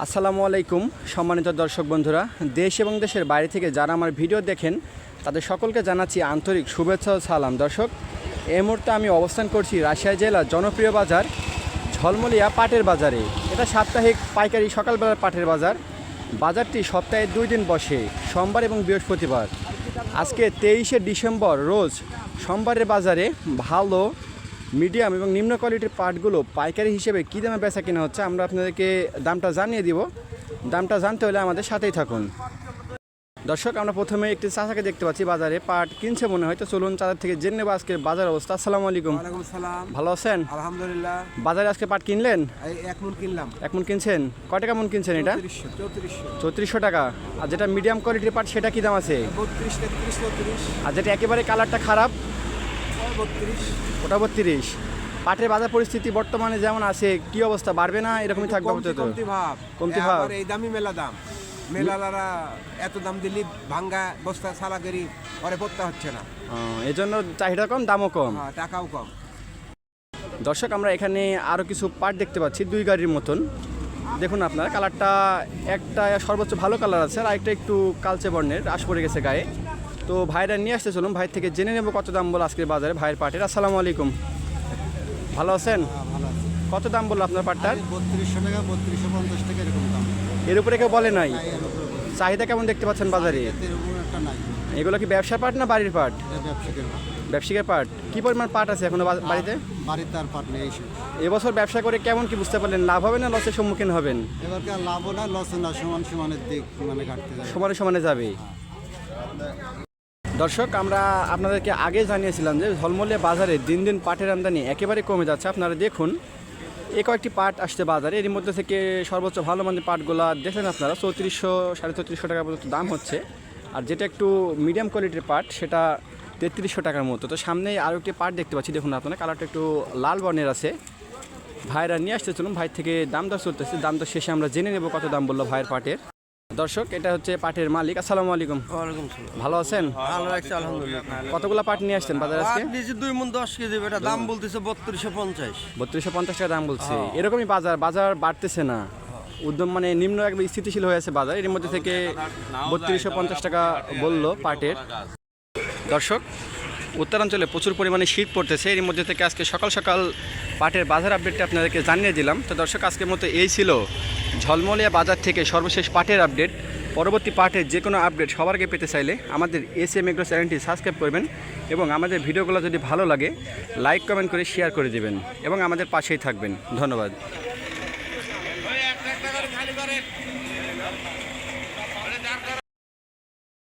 আসসালামু আলাইকুম, সম্মানিত দর্শক বন্ধুরা। দেশ এবং দেশের বাইরে থেকে যারা আমার ভিডিও দেখেন, তাদের সকলকে জানাচ্ছি আন্তরিক শুভেচ্ছা ও সালাম। দর্শক এই মুহূর্তে আমি অবস্থান করছি রাজশাহী জেলার জনপ্রিয় বাজার, ঝলমলিয়া পাটের বাজারে। এটা সাপ্তাহিক পাইকারি সকালবেলার পাটের বাজার। বাজারটি সপ্তাহে দুই দিন বসে, সোমবার এবং বৃহস্পতিবার। আজকে তেইশে ডিসেম্বর, রোজ সোমবারের বাজারে ভালো মিডিয়াম এবং নিম্ন কোয়ালিটির পার্টগুলো পাইকারি হিসেবে কী দামে বেচা কিনা হচ্ছে আমরা আপনাদেরকে দামটা জানিয়ে দিব। দামটা জানতে হলে আমাদের সাথেই থাকুন। দর্শক আমরা প্রথমে একটি চাচাকে দেখতে পাচ্ছি বাজারে পাট কিনছে মনে হয়। তো চলুন চাঁদার থেকে জেনে নেব আজকে বাজার অবস্থা। আসসালামু আলাইকুম। সালাম ভালো আছেন? আলহামদুলিল্লাহ। বাজারে আজকে পাট কিনলেন? এক মন কিনলাম। এক মন কিনছেন? কয় টাকা মন কিনছেন এটা? চৌত্রিশশো টাকা। আর যেটা মিডিয়াম কোয়ালিটির পাট সেটা কি দাম আছে? আর যেটা একেবারে কালারটা খারাপ ওটা বত্রিশ। পাটের বাজার পরিস্থিতি বর্তমানে যেমন আছে কি অবস্থা? বাড়বে না? এরকমই থাকবে কমতি ভাব। কমতি ভাব। এই দামি মেলা দাম। মেলালারা এত দাম দিলি ভাঙ্গা বস্তা সালা করি পরে পড়তে হচ্ছে না। এই জন্য চাহিদা কম দামও কম। হ্যাঁ, টাকাও কম। দর্শক আমরা এখানে আরও কিছু পার্ট দেখতে পাচ্ছি দুই গাড়ির মতন। দেখুন আপনার কালারটা একটা সর্বোচ্চ ভালো কালার আছে আর একটা একটু কালচে বর্ণের আশ পড়ে গেছে গায়ে। তো ভাইরা নিয়ে আসতে চলুন। ভাই থেকে জেনে নেব কত দাম বলো আজকের বাজারে ভাইয়ের পাটের আসসালামু আলাইকুম। ভালো আছেন? কত দাম বলল আপনার পাটটার বত্রিশশো টাকা বত্রিশশো পঞ্চাশ টাকা এরকম দাম। এর উপরে কেউ বলে নাই? চাহিদা কেমন দেখতে পাচ্ছেন বাজারে? এগুলো কি ব্যবসার পাট না বাড়ির পাট ব্যবসাকের ব্যবসায়িকের পাট কি পরিমাণ পাট আছে এখনও বাড়িতে? বাড়িতে আর পাট নেই এবছর ব্যবসা করে কেমন কি বুঝতে পারলেন? লাভ হবে না লসের সম্মুখীন হবেন? এবারকার লাভও না লসও না সমান সমানের দিক মানে সমানে সমানে যাবে। দর্শক, আমরা আপনাদেরকে আগে জানিয়েছিলাম যে ঝলমলিয়া বাজারে দিন দিন পাটের আমদানি একেবারে কমে যাচ্ছে। আপনারা দেখুন, এ কয়েকটি পাট আসছে বাজারে। এর মধ্যে থেকে সর্বোচ্চ ভালো মানের পাটগুলা দেখলেন আপনারা, চৌত্রিশশো, সাড়ে চৌত্রিশশো টাকা পর্যন্ত দাম হচ্ছে। আর যেটা একটু মিডিয়াম কোয়ালিটির পাট, সেটা তেত্রিশশো টাকার মতো। তো সামনে আরও একটি পাট দেখতে পাচ্ছি, দেখুন আপনারা, কালারটা একটু লাল বর্ণের আছে। ভাইরা নিয়ে আসতে চলুন ভাই থেকে দাম দর চলতেছে। দাম দর শেষে আমরা জেনে নেব কত দাম বলল ভাইয়ের পাটের। দর্শক এটা হচ্ছে পাটের মালিক। আসসালামু আলাইকুম। ওয়ালাইকুম সালাম। ভালো আছেন? ভালো লাগছে আলহামদুলিল্লাহ। কতগুলো পাট নিয়ে আসছেন বাজারে আজকে? দুই মন দশ কেজি এটা দাম বলতেছে বত্রিশশো পঞ্চাশ। বত্রিশশো পঞ্চাশ টাকা দাম বলছে। এরকমই বাজার বাজার বাড়তেছে না। উদ্যম মানে নিম্ন একবার স্থিতিশীল হয়ে আছে বাজার। এর মধ্যে থেকে বত্রিশশো পঞ্চাশ টাকা বলল পাটের। দর্শক উত্তরাঞ্চলে প্রচুর পরিমাণে শীত পড়তেছে। এর মধ্যে থেকে আজকে সকাল সকাল পাটের বাজার আপডেটটা আপনাদেরকে জানিয়ে দিলাম। তো দর্শক আজকের মতো এই ছিল ঝলমলিয়া বাজার থেকে সর্বশেষ পাঠের আপডেট। পরবর্তী পাটের যে কোনো আপডেট সবার আগে পেতে চাইলে আমাদের এস এম এগ্রো চ্যানেলটি সাবস্ক্রাইব করবেন এবং আমাদের ভিডিওগুলো যদি ভালো লাগে, লাইক, কমেন্ট করে শেয়ার করে দেবেন এবং আমাদের পাশেই থাকবেন। ধন্যবাদ।